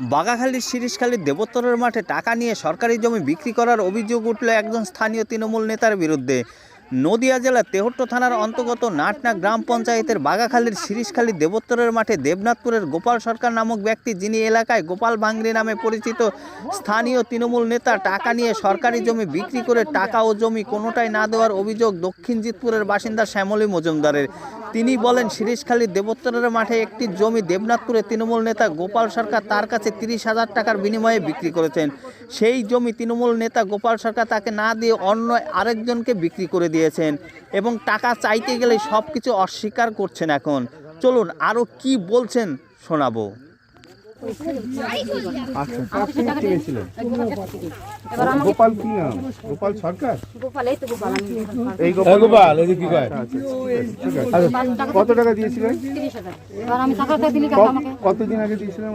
বাগাখালীর শিরিশখালীর দেবোত্তরের মাঠে টাকা নিয়ে সরকারি জমি বিক্রি করার অভিযোগ উঠল একজন স্থানীয় তৃণমূল নেতার বিরুদ্ধে। নদিয়া জেলার তেহট্ট থানার অন্তর্গত নাটনা গ্রাম পঞ্চায়েতের বাগাখালীর শিরিশখালী দেবোত্তরের মাঠে দেবনাথপুরের গোপাল সরকার নামক ব্যক্তি, যিনি এলাকায় গোপাল ভাঙ্গরি নামে পরিচিত স্থানীয় তৃণমূল নেতা, টাকা নিয়ে সরকারি জমি বিক্রি করে টাকা ও জমি কোনোটাই না দেওয়ার অভিযোগ দক্ষিণ জিতপুরের বাসিন্দা শ্যামলী মজুমদারের। তিনি বলেন শিরিশখালীর দেবোত্তরের মাঠে একটি জমি দেবনাথপুরে তৃণমূল নেতা গোপাল সরকার তার কাছে তিরিশ হাজার টাকার বিনিময়ে বিক্রি করেছেন। সেই জমি তৃণমূল নেতা গোপাল সরকার তাকে না দিয়ে অন্য আরেকজনকে বিক্রি করে দিয়েছেন এবং টাকা চাইতে গেলে সব কিছু অস্বীকার করছেন এখন। চলুন আরও কি বলছেন শোনাবো আচ্ছা কার থেকে কিনেছিলেন গোপাল কি নাম? গোপাল সরকার? এই গোপাল। এই গোপাল গোপাল এদিকে কি কয়? আচ্ছা। আচ্ছা, কত টাকা দিয়েছিলেন? কতদিন আগে দিয়েছিলেন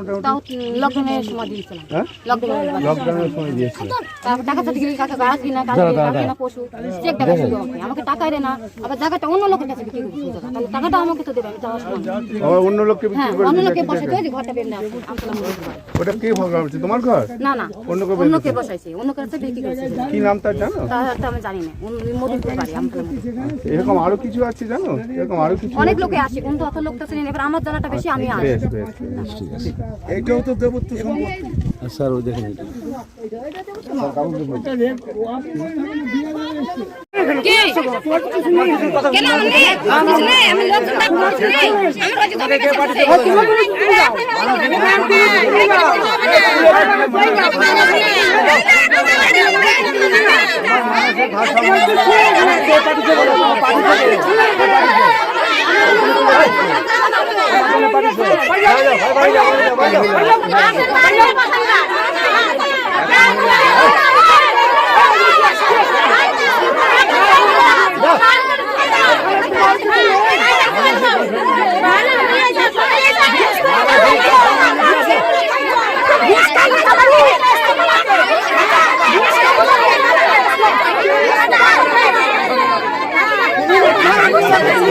লকডাউনের সময় দিয়েছিলাম হ্যাঁ? লকডাউনের সময়। দিয়েছিলেন। টাকা আমাকে টাকা না আবার জায়গাটা অন্য লোকের কাছে বিক্রি টাকাটা আমাকে তো দেবে আমি যাওয়ার সময় অন্য লোককে হ্যাঁ বিক্রি করে অন্য বসে ঘরটা ঘর। ওটা কে ভাবলাম তোমার ঘর? না না। অন্য কেউ অন্য কে বসাইছে। অন্য কে কাছে বিক্রি করছে। কি নাম তার জানো? তাহলে আমি জানি না। মধুপুর বাড়ি আমতলা মন্দির। এরকম আরও কিছু আছে জানো? এরকম আরও কিছু অনেক লোকে আসে কিন্তু অত লোক তো চিনি না। এবার আমার জানাটা বেশি আমি আসি। বেশ বেশ বেশ, ঠিক আছে। এইটাও তো দেবত্ব সম্পত্তি। স্যার ওই দেখেন কেন আমি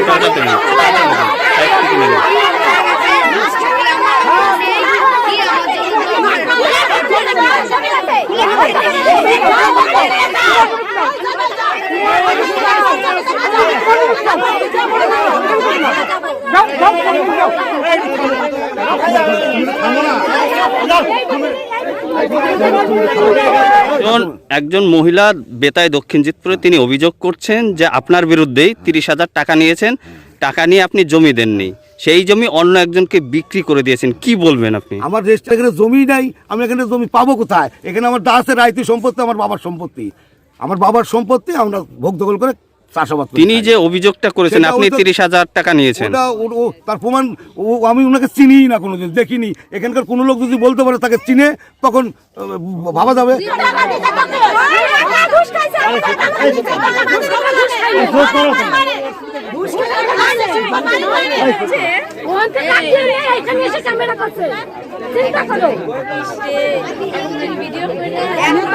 কিছু নেই, ডাকবো, কিছু নেই। আমার কাছে তো একজন একজন মহিলা বেতায় দক্ষিণ জিতপুরে তিনি অভিযোগ করছেন যে আপনার বিরুদ্ধেই তিরিশ হাজার টাকা নিয়েছেন। টাকা নিয়ে আপনি জমি দেননি। সেই জমি অন্য একজনকে বিক্রি করে দিয়েছেন। কি বলবেন আপনি? আমার রেজিস্টার এখানে জমি নাই আমি এখানে জমি পাবো কোথায়? এখানে আমার দাসের রায়তি সম্পত্তি আমার বাবার সম্পত্তি। আমার বাবার সম্পত্তি আমরা ভোগ দখল করে চাষাবাদ তিনি যে অভিযোগটা করেছেন আপনি তিরিশ হাজার টাকা নিয়েছেন তার প্রমাণ ও আমি ওনাকে চিনি না কোনোদিন দেখিনি এখানকার কোনো লোক যদি বলতে পারে তাকে চিনে তখন ভাবা যাবে ভিডিও